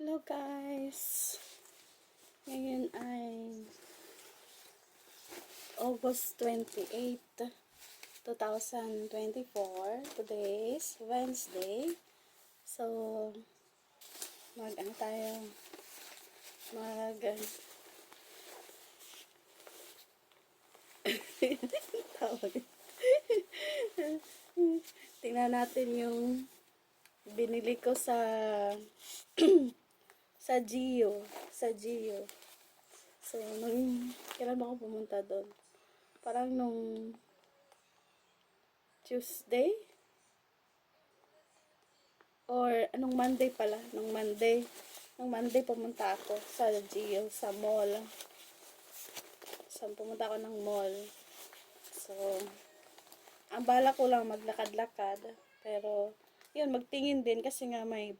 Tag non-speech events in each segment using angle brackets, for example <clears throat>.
Hello guys! Ngayon ay August 28, 2024. Today is Wednesday. So, mag ano tayo? Mag <laughs> tawag. Tingnan natin yung binili ko sa <clears throat> sa Gio. Sa Gio. So, nung, kailan ba ako pumunta doon? Parang nung Tuesday? Or, anong Monday pala? Nung Monday. Nung Monday pumunta ako sa Gio, sa mall. So, pumunta ako ng mall. So, ang bala ko lang maglakad-lakad. Pero, yun, magtingin din kasi nga may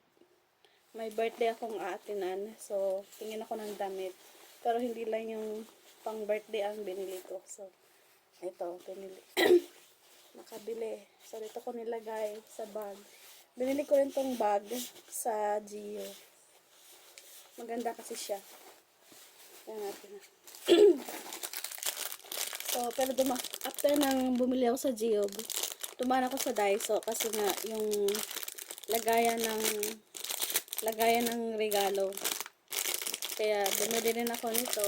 may birthday akong aatinan. So, tingin ako ng damit. Pero hindi lang yung pang birthday ang binili ko. So, ito, binili. <clears throat> Nakabili. So, dito ko nilagay sa bag. Binili ko rin tong bag sa Gio. Maganda kasi siya. Kaya natin na. <clears throat> so, pero duma after nang bumili ako sa Gio, dumaan ako sa Daiso kasi nga yung lagayan ng lagayan ng regalo. Kaya bumili din ako nito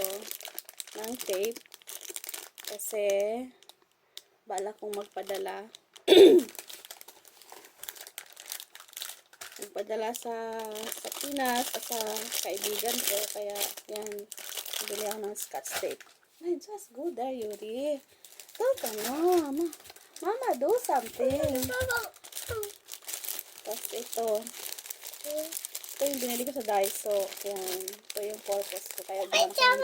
ng tape kasi bala kong magpadala. <clears throat> Magpadala sa sa Pinas at sa kaibigan ko. Kaya yan bili ako ng scotch tape. Ay just go there Yuri. Don't mama. Mama do something. Tapos ito ito yung binili ko sa Daiso. Yan. Ito yung purpose ko. Kaya ginawa ko ng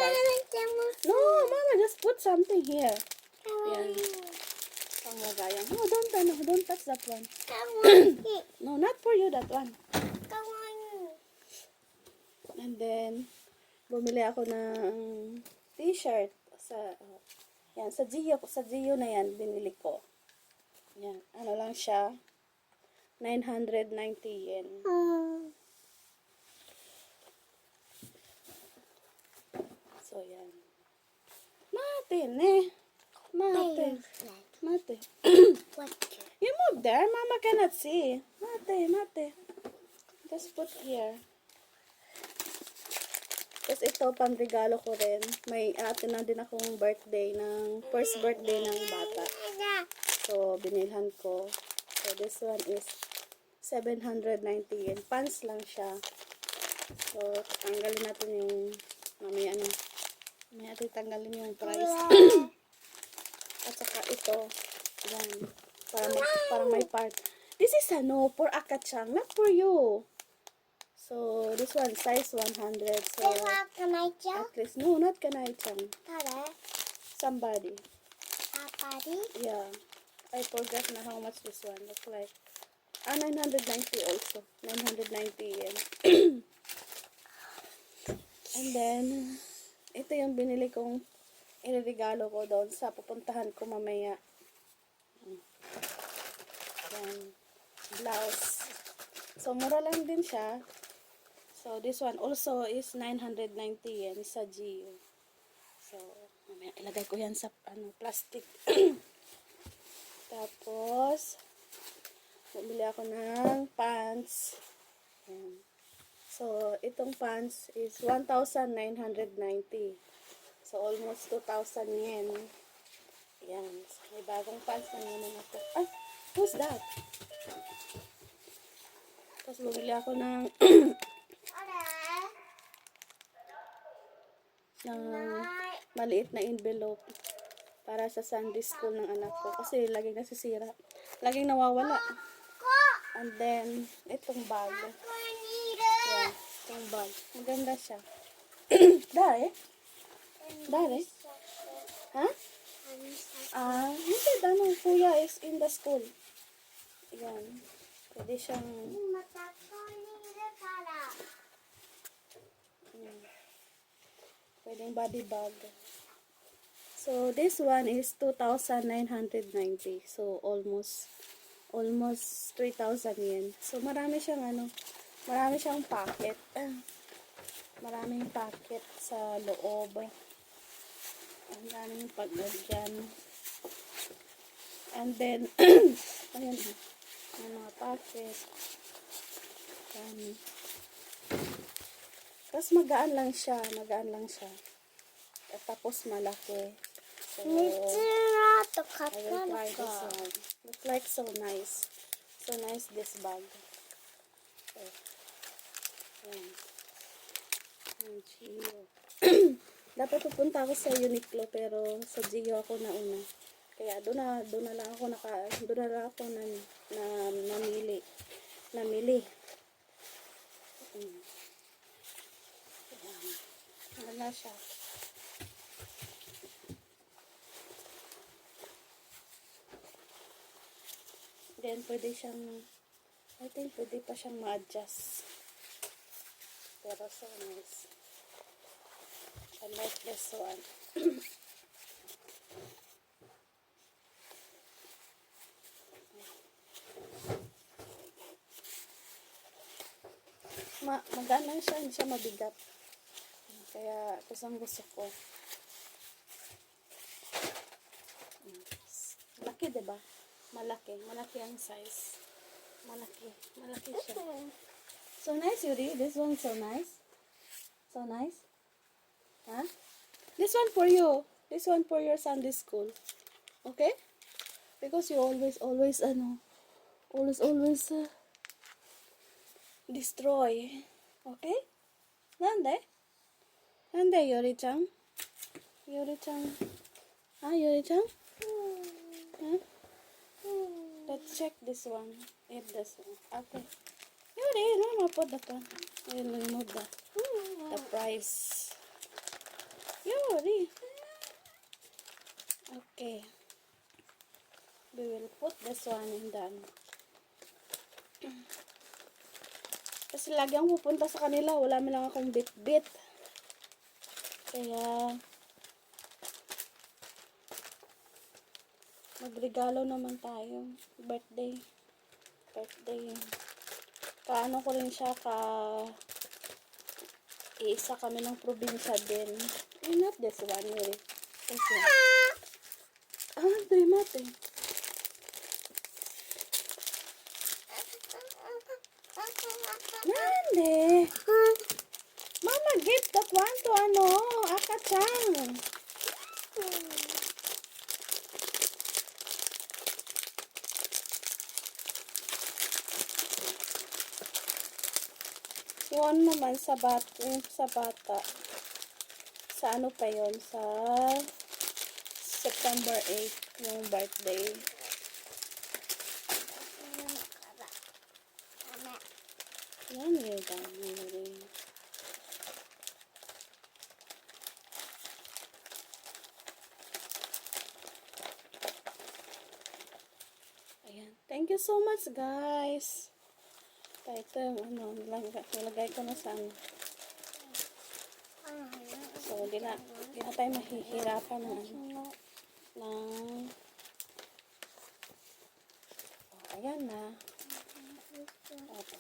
Daiso. No, mama, just put something here. Yan. Panglagayan. No, don't, ano, don't touch that one. <coughs> No, not for you, that one. And then, bumili ako ng t-shirt sa, uh, yan, sa Gio, sa Gio na yan, binili ko. Yan, ano lang siya, 990 yen. So, yan. Mate, ne. Mate. Mate. You move there. Mama cannot see. Mate, mate. Just put here. Tapos ito, pang regalo ko rin. May atin na din akong birthday ng, first birthday ng bata. So, binilhan ko. So, this one is 790 yen. Pants lang siya. So, tanggalin natin yung, mamaya na. Mamaya natin tanggalin yung price. <clears throat> At saka ito, yan. Para may, para may part. This is ano, for Akachang, not for you. So, this one, size 100. So, at least, no, not Kanai-chan. Somebody. Yeah. I forgot na how much this one look like. Ah, 990 also. 990 yen. <clears throat> And then, ito yung binili kong iniregalo ko doon sa pupuntahan ko mamaya. Yan. Blouse. So, mura lang din siya. So, this one also is 990 yen sa Gio. So, mamaya ilagay ko yan sa ano, plastic. <clears throat> Tapos, bumili ako ng pants. Yan. So, itong pants is 1,990. So, almost 2,000 yen. Yan. So, may bagong pants na naman ako. Ah, who's that? Tapos, bumili ako ng <coughs> ng maliit na envelope para sa Sunday school ng anak ko. Kasi laging nasisira. Laging nawawala. And then, itong bag. Itong bag. Maganda siya. <clears throat> Dare? Dare? Ha? Ah, hindi. Ano, kuya is in the school. Yan. Pwede siyang... Yan. Pwedeng body bag. So, this one is 2,990. So, almost, almost 3,000 yen. So, marami siyang ano, Marami siyang pocket. Ah. Maraming pocket sa loob. Ang daming paglagyan. And then, <clears throat> ayan, may mga pocket. Ayan. Tapos magaan lang siya. Magaan lang siya. At tapos malaki. So, I will try this one. Looks like so nice. So nice this bag. Okay ayan. Gio. <clears throat> Dapat pupunta ako sa Uniqlo pero sa Gio ako nauna. Kaya doon na doon na lang ako naka doon na lang ako na, na namili. Namili. Ayan. Wala siya. Then, pwede siyang, I think pwede pa siyang ma-adjust. Pero so nice. I like this one. <clears throat> Ma magaan lang siya, hindi siya mabigat. Kaya, kusang gusto ko. Malaki, diba? Malaki. Malaki ang size. Malaki. Malaki siya. So nice, Yuri. This one's so nice. So nice. Huh? This one for you. This one for your Sunday school. Okay? Because you always, always, ano, always, always, uh, destroy. Okay? Nande? Nande, Yuri-chan? Yuri-chan? Ah, Yuri-chan? Huh? Let's check this one. If this one. Okay. Yuri, no, no, put the pan. We'll remove the, the price. Yuri. Okay. We will put this one in the ano. Kasi lagi ang pupunta sa kanila, wala man lang akong bit-bit. Kaya, magregalo naman tayo. Birthday. Birthday. Kaano ko rin siya ka iisa kami ng probinsya din. Eh, not this one, eh. One. Ah, day mate. Nande. Mama, give that one to ano, Aka-chan. Yun naman sa bat yung sa bata. Sa ano pa yon sa September 8 yung birthday. Yan yun rin. Ayan. Thank you so much guys. So, ito yung ano, nilagay, nilagay ko na sa ano. So, di na, di na tayo mahihirapan ng ano, ng oh, ayan na. Opo.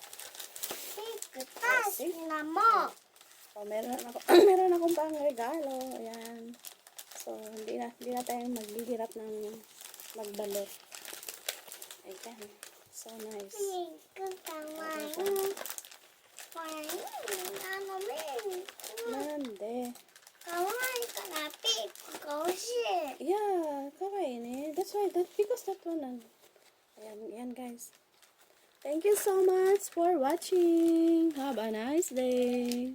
Kutas na mo. So, meron ako, <clears throat> meron akong pang regalo. Ayan. So, hindi na, hindi na tayo maghihirap ng magbalik. Ayan so nice. Nande. Yeah, kawaii. ni. That's why that because that one. Um, ayan, ayan guys. Thank you so much for watching. Have a nice day.